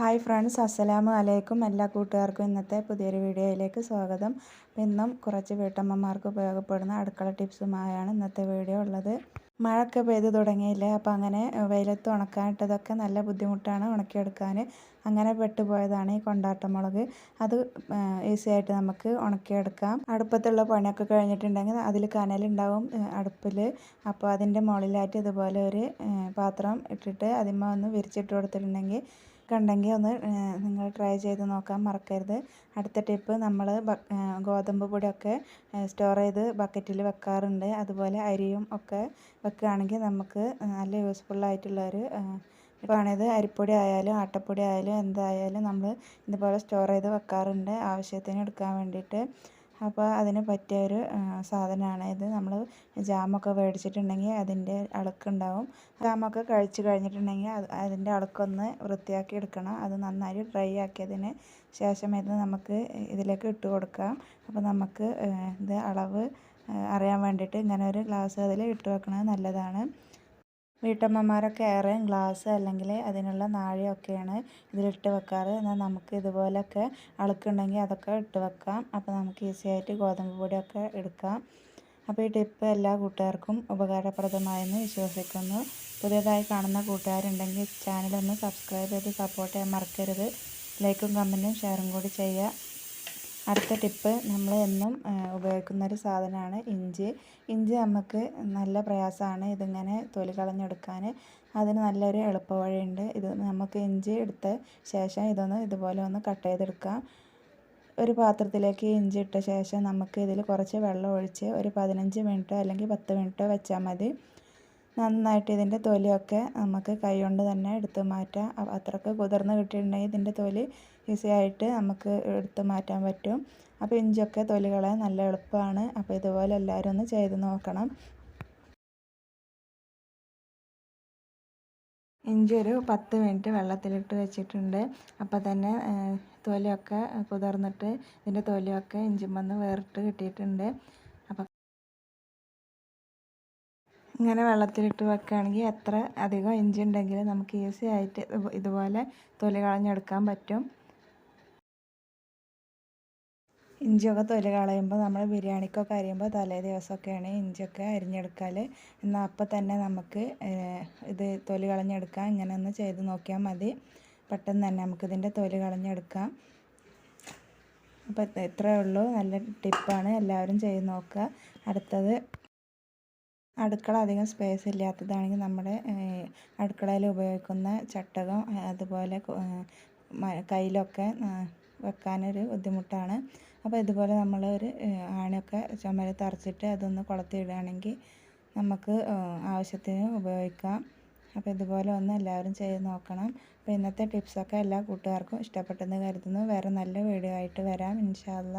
Hi friends അസ്സലാമു അലൈക്കും. എല്ലാ കൂട്ടുകാർക്കും ഇന്നത്തെ പുതിയൊരു വീഡിയോയിലേക്ക് സ്വാഗതം. ഇന്നും കുറച്ച് വീട്ടമ്മമാർക്ക് ഉപയോഗപ്പെടുന്ന അടുക്കള ടിപ്സുമായാണ് ഇന്നത്തെ വീഡിയോ ഉള്ളത്. മഴയൊക്കെ പെയ്ത് തുടങ്ങിയില്ലേ? അപ്പോൾ അങ്ങനെ വെയിലത്ത് ഉണക്കാനിട്ടതൊക്കെ നല്ല ബുദ്ധിമുട്ടാണ് ഉണക്കിയെടുക്കാൻ. അങ്ങനെ പെട്ടുപോയതാണ് ഈ കൊണ്ടാട്ടമുളക്. അത് ഈസി ആയിട്ട് നമുക്ക് ഉണക്കിയെടുക്കാം. അടുപ്പത്തുള്ള പണിയൊക്കെ കഴിഞ്ഞിട്ടുണ്ടെങ്കിൽ അതിൽ കനലുണ്ടാവും അടുപ്പിൽ. അപ്പോൾ അതിന്റെ മുകളിലായിട്ട് ഇതുപോലെ ഒരു പാത്രം ഇട്ടിട്ട് അതിന്മേൽ ഒന്ന് വിരിച്ചിട്ട് കൊടുത്തിട്ടുണ്ടെങ്കിൽ ഉണ്ടെങ്കിൽ ഒന്ന് നിങ്ങൾ ട്രൈ ചെയ്ത് നോക്കാൻ മറക്കരുത്. അടുത്ത ടിപ്പ് നമ്മൾ ഗോതമ്പ് പൊടിയൊക്കെ സ്റ്റോർ ചെയ്ത് ബക്കറ്റിൽ വെക്കാറുണ്ട്. അതുപോലെ അരിയും ഒക്കെ വെക്കുകയാണെങ്കിൽ നമുക്ക് നല്ല യൂസ്ഫുള്ളായിട്ടുള്ളൊരു ഇപ്പോഴാണിത് അരിപ്പൊടി ആയാലും ആട്ടപ്പൊടി ആയാലും എന്തായാലും നമ്മൾ ഇതുപോലെ സ്റ്റോർ ചെയ്ത് വെക്കാറുണ്ട്. ആവശ്യത്തിന് എടുക്കാൻ വേണ്ടിയിട്ട്. അപ്പോൾ അതിന് പറ്റിയ ഒരു സാധനമാണ് ഇത്. നമ്മൾ ജാമൊക്കെ മേടിച്ചിട്ടുണ്ടെങ്കിൽ അതിന്റെ അളക്കുണ്ടാവും. ജാമൊക്കെ കഴിച്ച് കഴിഞ്ഞിട്ടുണ്ടെങ്കിൽ അത് അതിന്റെ അളക്കൊന്ന് വൃത്തിയാക്കി എടുക്കണം. അത് നന്നായി ഡ്രൈ ആക്കിയതിന് ശേഷം ഇത് നമുക്ക് ഇതിലേക്ക് ഇട്ട് കൊടുക്കാം. അപ്പോൾ നമുക്ക് ഇത് അളവ് അറിയാൻ വേണ്ടിയിട്ട് ഇങ്ങനെ ഒരു ഗ്ലാസ് അതിൽ ഇട്ട് വെക്കുന്നത് നല്ലതാണ്. വീട്ടമ്മമാരൊക്കെ ഏറെ ഗ്ലാസ് അല്ലെങ്കിൽ അതിനുള്ള നാഴിയൊക്കെയാണ് ഇതിലിട്ട് വെക്കാറ്. എന്നാൽ നമുക്ക് ഇതുപോലെയൊക്കെ അളക്കുണ്ടെങ്കിൽ അതൊക്കെ ഇട്ട് വെക്കാം. അപ്പോൾ നമുക്ക് ഈസി ആയിട്ട് ഗോതമ്പ് പൊടിയൊക്കെ എടുക്കാം. അപ്പോൾ ഈ ടിപ്പ് എല്ലാ കൂട്ടുകാർക്കും ഉപകാരപ്രദമായെന്ന് വിശ്വസിക്കുന്നു. പുതിയതായി കാണുന്ന കൂട്ടുകാരുണ്ടെങ്കിൽ ചാനലൊന്ന് സബ്സ്ക്രൈബ് ചെയ്ത് സപ്പോർട്ട് ചെയ്യാൻ മറക്കരുത്. ലൈക്കും കമന്റും ഷെയറും കൂടി ചെയ്യുക. അടുത്ത ടിപ്പ് നമ്മൾ എന്നും ഉപയോഗിക്കുന്ന ഒരു സാധനമാണ് ഇഞ്ചി. ഇഞ്ചി നമുക്ക് നല്ല പ്രയാസമാണ് ഇതിങ്ങനെ തൊലി കളഞ്ഞെടുക്കാൻ അതിന് നല്ലൊരു എളുപ്പ വഴിയുണ്ട് ഇത് നമുക്ക് ഇഞ്ചി എടുത്ത ശേഷം ഇതൊന്ന് ഇതുപോലെ ഒന്ന് കട്ട് ചെയ്തെടുക്കാം. ഒരു പാത്രത്തിലേക്ക് ഇഞ്ചി ഇട്ട ശേഷം നമുക്ക് ഇതിൽ കുറച്ച് വെള്ളം ഒഴിച്ച് ഒരു പതിനഞ്ച് മിനിറ്റോ അല്ലെങ്കിൽ പത്ത് മിനിറ്റോ വെച്ചാൽ മതി. നന്നായിട്ട് ഇതിന്റെ തൊലിയൊക്കെ നമുക്ക് കൈകൊണ്ട് തന്നെ എടുത്ത് മാറ്റാം. അത്രയ്ക്ക് കുതിർന്ന് കിട്ടിയിട്ടുണ്ടെങ്കിൽ ഇതിന്റെ തൊലി ഈസി ആയിട്ട് നമുക്ക് എടുത്ത് മാറ്റാൻ പറ്റും. അപ്പോൾ ഇഞ്ചിയൊക്കെ തൊലി കളയാൻ നല്ല എളുപ്പമാണ്. അപ്പോൾ ഇതുപോലെ എല്ലാവരും ഒന്ന് ചെയ്ത് നോക്കണം. ഇഞ്ചി ഒരു പത്ത് മിനിറ്റ് വെള്ളത്തിലിട്ട് വെച്ചിട്ടുണ്ട്. അപ്പോൾ തന്നെ തൊലിയൊക്കെ കുതിർന്നിട്ട് ഇതിന്റെ തൊലിയൊക്കെ ഇഞ്ചിമ്മന്ന് വേറിട്ട് കിട്ടിയിട്ടുണ്ട്. ഇങ്ങനെ വെള്ളത്തിലിട്ട് വെക്കുകയാണെങ്കിൽ എത്ര അധികം ഇഞ്ചി ഉണ്ടെങ്കിലും നമുക്ക് ഈസി ആയിട്ട് ഇതുപോലെ തൊലി കളഞ്ഞെടുക്കാൻ പറ്റും. ഇഞ്ചിയൊക്കെ തൊലി കളയുമ്പോൾ നമ്മൾ ബിരിയാണിക്കൊക്കെ അരിയുമ്പോൾ തലേ ദിവസമൊക്കെയാണ് ഇഞ്ചിയൊക്കെ അരിഞ്ഞെടുക്കാൽ. എന്നാൽ അപ്പം തന്നെ നമുക്ക് ഇത് തൊലി കളഞ്ഞെടുക്കാം. ഇങ്ങനെ ഒന്ന് ചെയ്ത് നോക്കിയാൽ മതി. പെട്ടെന്ന് തന്നെ നമുക്കിതിന്റെ തൊലി കളഞ്ഞെടുക്കാം. അപ്പോൾ ഇത്രയേ ഉള്ളൂ. നല്ല ടിപ്പാണ്. എല്ലാവരും ചെയ്ത് നോക്കുക. അടുത്തത് അടുക്കള അധികം സ്പേസ് ഇല്ലാത്തതാണെങ്കിൽ നമ്മുടെ അടുക്കളയിൽ ഉപയോഗിക്കുന്ന ചട്ടകം അതുപോലെ കയ്യിലൊക്കെ വെക്കാനൊരു ബുദ്ധിമുട്ടാണ്. അപ്പോൾ ഇതുപോലെ നമ്മൾ ഒരു ആണിയൊക്കെ ചുമര് തറച്ചിട്ട് അതൊന്ന് കുളത്തിയിടുകയാണെങ്കിൽ നമുക്ക് ആവശ്യത്തിന് ഉപയോഗിക്കാം. അപ്പോൾ ഇതുപോലെ ഒന്ന് എല്ലാവരും ചെയ്ത് നോക്കണം. അപ്പോൾ ഇന്നത്തെ ടിപ്സൊക്കെ എല്ലാ കൂട്ടുകാർക്കും ഇഷ്ടപ്പെട്ടെന്ന് കരുതുന്നു. വേറെ നല്ല വീഡിയോ ആയിട്ട് വരാം. ഇൻഷാല്ല